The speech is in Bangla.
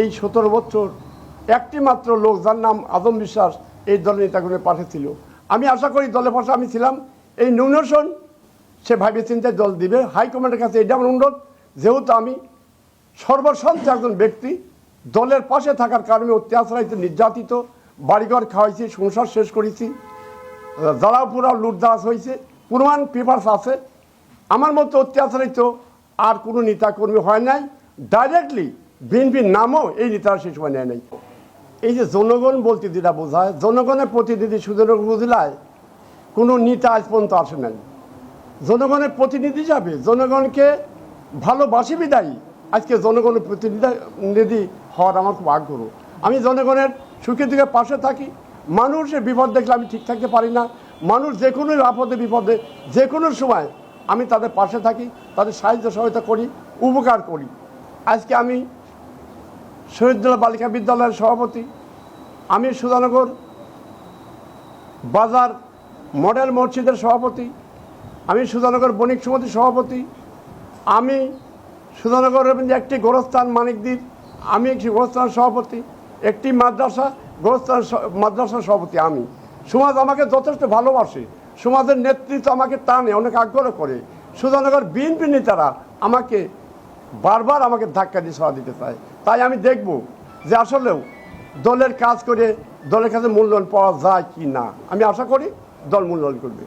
এই সতেরো বছর একটি মাত্র লোক যার নাম আদম বিশ্বাস এই দলের নেতাগুলো পাঠিয়েছিল। আমি আশা করি দলের পাশে আমি ছিলাম। এই নমিনেশন সে ভাবে চিন্তায় দল দিবে। হাইকমান্ডের কাছে এটা আমার অনুরোধ। যেহেতু আমি সর্বসন্ত একজন ব্যক্তি, দলের পাশে থাকার কারণে অত্যাচারিত, নির্যাতিত, বাড়িঘর খাওয়াইছি, সংসার শেষ করেছি জ্বালাও পুরা লুটদাস হয়েছে, প্রমাণ পেপার্স আছে। আমার মতো অত্যাচারিত আর কোনো নেতাকর্মী হয় নাই। ডাইরেক্টলি বিএনপির নামও এই নেতারা সে সময় নেয় নাই। এই যে জনগণ বলতে যেটা বোঝায় জনগণের প্রতিনিধি সুন্দর উপজেলায় কোনো নেতা আজ পর্যন্ত আসে নাই। জনগণের প্রতিনিধি যাবে, জনগণকে ভালোবাসি বিদায়ী। আজকে জনগণের প্রতিনিধি হওয়ার আমার খুব আগ্রহ। আমি জনগণের সুখে দুঃখে পাশে থাকি। মানুষের বিপদ দেখলে আমি ঠিক থাকতে পারি না। মানুষ যে কোনো আপদে, বিপদে, যে কোনো সময় আমি তাদের পাশে থাকি, তাদের সাহায্য সহায়তা করি, উপকার করি। আজকে আমি শহীদুল্লাহ বালিকা বিদ্যালয়ের সভাপতি আমি সুধানগর বাজার মডেল মসজিদের সভাপতি আমি সুধানগর বণিক সমিতির সভাপতি, আমি সুধানগরের একটি গোরস্থান মানিকদ্বীপ আমি একটি গোরস্থান সভাপতি, একটি মাদ্রাসা গোরস্থান মাদ্রাসার সভাপতি আমি। সমাজ আমাকে যথেষ্ট ভালোবাসে। সমাজের নেতৃত্ব আমাকে টানে, অনেক আগ্রহ করে। সুধানগর বিএনপি নেতারা আমাকে বারবার আমাকে ধাক্কা দিয়ে সভা দিতে চায়। তাই আমি দেখব যে আসলেও দলের কাজ করে দলের কাছে মূল্যায়ন পাওয়া যায় কি না। আমি আশা করি দল মূল্যায়ন করবে।